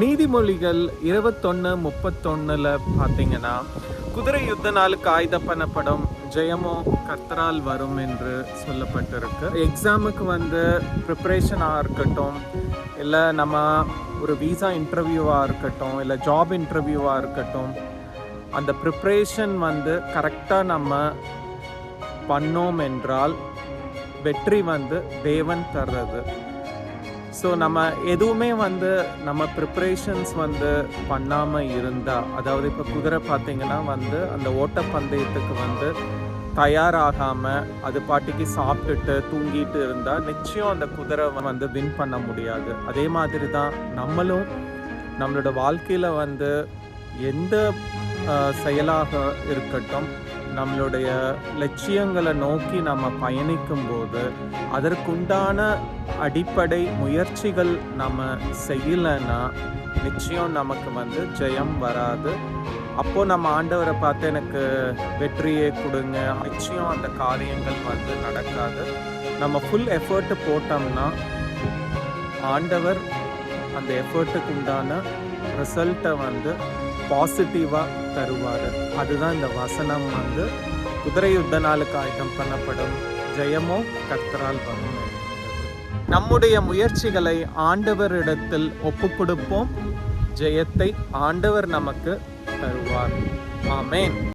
நீதிமொழிகள் இருபத்தொன்னு முப்பத்தொன்னுல பார்த்தீங்கன்னா குதிரை யுத்த நாளுக்கு ஆயுத பண்ணப்படும் ஜெயமோ கத்தரால் வரும் என்று சொல்லப்பட்டிருக்கு. எக்ஸாமுக்கு வந்து ப்ரிப்ரேஷனாக இருக்கட்டும் இல்லை நம்ம ஒரு விசா இன்டர்வியூவாக இருக்கட்டும் இல்லை ஜாப் இன்டர்வியூவாக இருக்கட்டும் அந்த ப்ரிப்ரேஷன் வந்து கரெக்டாக நம்ம பண்ணோம் என்றால் வெற்றி வந்து தேவன் தர்றது. ஸோ நம்ம எதுவுமே வந்து நம்ம ப்ரிப்ரேஷன்ஸ் வந்து பண்ணாமல் இருந்தால் அதாவது இப்போ குதிரை பார்த்திங்கன்னா வந்து அந்த ஓட்டப்பந்தயத்துக்கு வந்து தயாராகாமல் அது பாட்டிக்கு சாப்பிட்டுட்டு தூங்கிட்டு இருந்தால் நிச்சயம் அந்த குதிரை வந்து வின் பண்ண முடியாது. அதே மாதிரி தான் நம்மளும் நம்மளோட வாழ்க்கையில் வந்து எந்த செயலாக இருக்கட்டும் நம்மளுடைய லட்சியங்களை நோக்கி நம்ம பயணிக்கும் போது அதற்குண்டான அடிப்படை முயற்சிகள் நம்ம செய்யலைன்னா நிச்சயம் நமக்கு வந்து ஜெயம் வராது. அப்போது நம்ம ஆண்டவரை பார்த்து எனக்கு வெற்றியை கொடுங்க. நிச்சயம் அந்த காரியங்கள் வந்து நடக்காது. நம்ம ஃபுல் எஃபர்ட்டு போட்டோம்னா ஆண்டவர் அந்த எஃபர்ட்டுக்கு உண்டான ரிசல்ட்டை வந்து பாசிட்டிவாக தருவார். அதுதான் இந்த வசனம் வந்து குதிரை யுத்த நாளுக்கு ஆயுதம் பண்ணப்படும் ஜெயமோ கர்த்தரால் வரும் நம்முடைய முயற்சிகளை ஆண்டவரிடத்தில் ஒப்பு கொடுப்போம் ஜெயத்தை ஆண்டவர் நமக்கு தருவார். ஆமேன்.